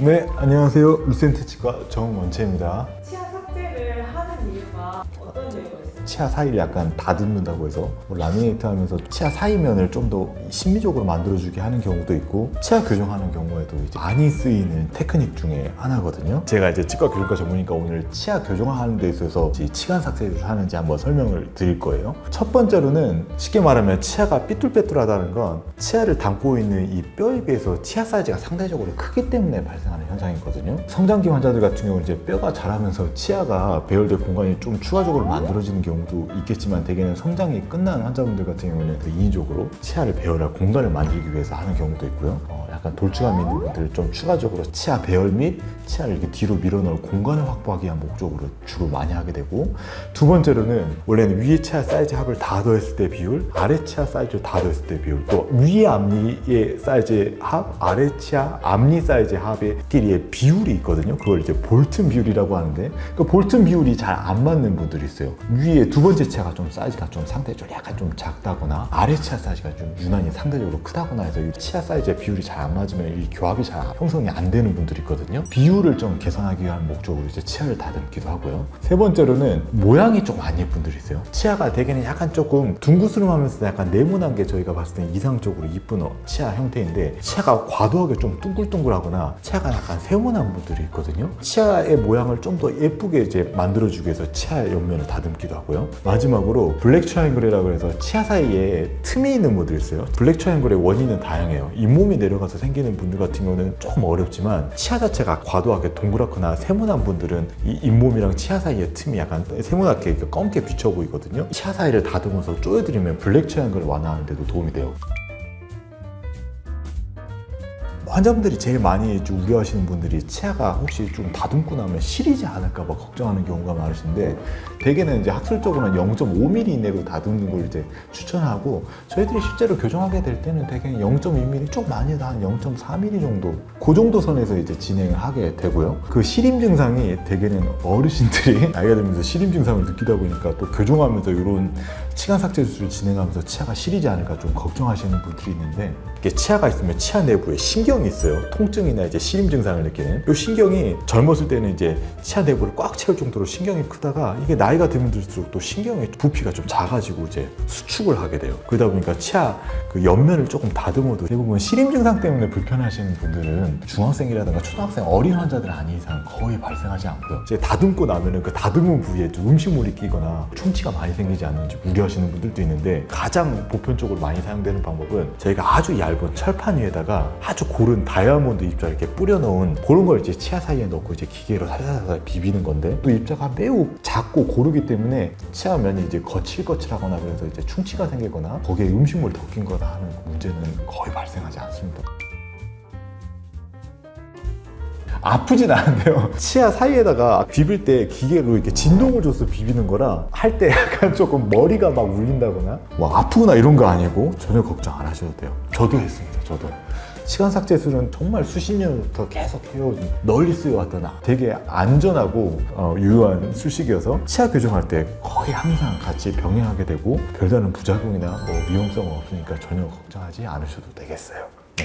네, 안녕하세요. 루센트 치과 정원채입니다. 치아 삭제를 하는 이유가 어떤 이유가? 치아 사이를 약간 다듬는다고 해서 뭐 라미네이트 하면서 치아 사이면을 좀 더 심미적으로 만들어주게 하는 경우도 있고 치아 교정하는 경우에도 이제 많이 쓰이는 테크닉 중에 하나거든요. 제가 이제 치과 교정과 전문이니까 오늘 치아 교정하는 데 있어서 이 치간 삭제를 하는지 한번 설명을 드릴 거예요. 첫 번째로는 쉽게 말하면 치아가 삐뚤빼뚤하다는 건 치아를 담고 있는 이 뼈에 비해서 치아 사이즈가 상대적으로 크기 때문에 발생하는 현상이거든요. 성장기 환자들 같은 경우는 이제 뼈가 자라면서 치아가 배열될 공간이 좀 추가적으로 만들어지는 경우 도 있겠지만 대개는 성장이 끝난 환자분들 같은 경우는 그 인위적으로 치아를 배열할 공간을 만들기 위해서 하는 경우도 있고요. 어, 약간 돌출감이 있는 분들 좀 추가적으로 치아 배열 및 치아를 이렇게 뒤로 밀어넣을 공간을 확보하기 위한 목적으로 주로 많이 하게 되고 두 번째로는 원래는 위에 치아 사이즈 합을 다 더했을 때 비율, 아래 치아 사이즈를 다 더했을 때 비율, 또 위에 앞니의 사이즈 합, 아래 치아 앞니 사이즈 합의 끼리의 비율이 있거든요. 그걸 이제 볼튼 비율이라고 하는데 그 볼튼 비율이 잘 안 맞는 분들이 있어요. 위에 두 번째 치아가 좀 사이즈가 좀 상대적으로 약간 좀 작다거나 아래 치아 사이즈가 좀 유난히 상대적으로 크다거나 해서 이 치아 사이즈의 비율이 잘 안 맞으면 이 교합이 잘 형성이 안 되는 분들이 있거든요. 비율을 좀 개선하기 위한 목적으로 이제 치아를 다듬기도 하고요. 세 번째로는 모양이 좀 안 예쁜 분들이 있어요. 치아가 대개는 약간 조금 둥그스름하면서 약간 네모난 게 저희가 봤을 때 이상적으로 이쁜 어, 치아 형태인데 치아가 과도하게 좀 둥글둥글하거나 치아가 약간 세모난 분들이 있거든요. 치아의 모양을 좀 더 예쁘게 이제 만들어주기 위해서 치아 옆면을 다듬기도 하고요. 마지막으로 블랙 트라이앵글이라고 해서 치아 사이에 틈이 있는 분들이 있어요. 블랙 트라이앵글의 원인은 다양해요. 잇몸이 내려가서 생기는 분들 같은 경우는 조금 어렵지만 치아 자체가 과도하게 동그랗거나 세모난 분들은 이 잇몸이랑 치아 사이의 틈이 약간 세모나게 검게 비쳐 보이거든요. 치아 사이를 다듬어서 조여드리면 블랙 트라이앵글을 완화하는 데도 도움이 돼요. 환자분들이 제일 많이 좀 우려하시는 분들이 치아가 혹시 좀 다듬고 나면 시리지 않을까봐 걱정하는 경우가 많으신데 대개는 이제 학술적으로는 0.5mm 이내로 다듬는 걸 이제 추천하고 저희들이 실제로 교정하게 될 때는 대개 0.2mm 좀 많이 해도 한 0.4mm 정도 그 정도 선에서 이제 진행을 하게 되고요. 그 시림 증상이 대개는 어르신들이 나이가 들면서 시림 증상을 느끼다 보니까 또 교정하면서 이런 치간 삭제 수술을 진행하면서 치아가 시리지 않을까 좀 걱정하시는 분들이 있는데 이게 치아가 있으면 치아 내부에 신경이 있어요. 통증이나 이제 시림 증상을 느끼는. 이 신경이 젊었을 때는 이제 치아 내부를 꽉 채울 정도로 신경이 크다가 이게 나이가 들면 들수록 또 신경의 부피가 좀 작아지고 이제 수축을 하게 돼요. 그러다 보니까 치아 그 옆면을 조금 다듬어도 대부분 시림 증상 때문에 불편하시는 분들은 중학생이라든가 초등학생 어린 환자들 아닌 이상 거의 발생하지 않고요. 이제 다듬고 나면은 그 다듬은 부위에 좀 음식물이 끼거나 충치가 많이 생기지 않는지 우려 하시는 분들도 있는데 가장 보편적으로 많이 사용되는 방법은 저희가 아주 얇은 철판 위에다가 아주 고른 다이아몬드 입자 이렇게 뿌려 넣은 그런 걸 이제 치아 사이에 넣고 이제 기계로 살살살살 비비는 건데 또 입자가 매우 작고 고르기 때문에 치아 면이 이제 거칠거칠하거나 그래서 이제 충치가 생기거나 거기에 음식물 덮인 거나 하는 문제는 거의 발생하지 않습니다. 아프진 않은데요. 치아 사이에다가 비빌 때 기계로 이렇게 진동을 줘서 비비는 거라 할 때 약간 조금 머리가 막 울린다거나 뭐 아프거나 이런 거 아니고 전혀 걱정 안 하셔도 돼요. 저도 했습니다. 저도. 시간 삭제술은 정말 수십 년부터 계속 해온 널리 쓰여왔던 되게 안전하고 어, 유효한 술식이어서 치아 교정할 때 거의 항상 같이 병행하게 되고 별다른 부작용이나 뭐 위험성은 없으니까 전혀 걱정하지 않으셔도 되겠어요. 네.